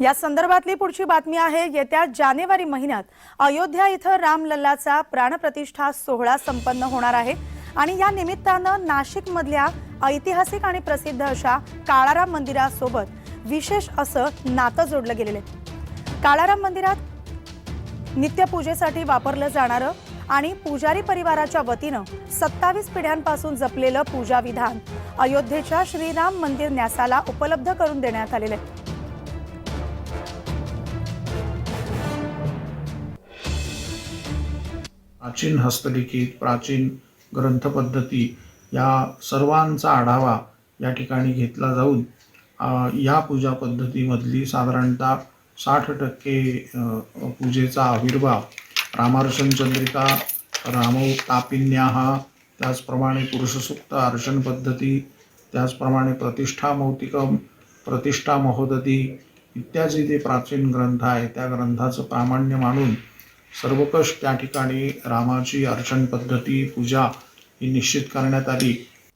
या संदर्भातली पुढची बातमी आहे येत्या जानेवारी महिन्यात अयोध्या इथं रामलल्लाचा प्राणप्रतिष्ठा सोहळा संपन्न होणार आहे. आणि या निमित्तानं नाशिकमधल्या ऐतिहासिक आणि प्रसिद्ध अशा काळाराम मंदिरासोबत विशेष असं नातं जोडलं गेलेलं आहे. काळाराम मंदिरात नित्यपूजेसाठी वापरलं जाणारं आणि पुजारी परिवाराच्या वतीनं सत्तावीस पिढ्यांपासून जपलेलं पूजा विधान अयोध्येच्या श्रीराम मंदिर न्यासाला उपलब्ध करून देण्यात आलेलं आहे. प्राचीन हस्तलिखित प्राचीन ग्रंथपद्धती या सर्वांचा आढावा या ठिकाणी घेतला जाऊन या पूजा पद्धतीमधली साधारणतः साठ टक्के पूजेचा आविर्भाव रामार्शन चंद्रिका रामोत्तापिन्याहा त्याचप्रमाणे पुरुषसुक्त अर्चन पद्धती त्याचप्रमाणे प्रतिष्ठा मौतिकम प्रतिष्ठा महोदती इत्यादी जे प्राचीन ग्रंथ आहे त्या ग्रंथाचं प्रामाण्य मानून सर्वकष त्या ठिकाणी रामाची अर्चन पद्धती पूजा ही निश्चित करण्यात आली.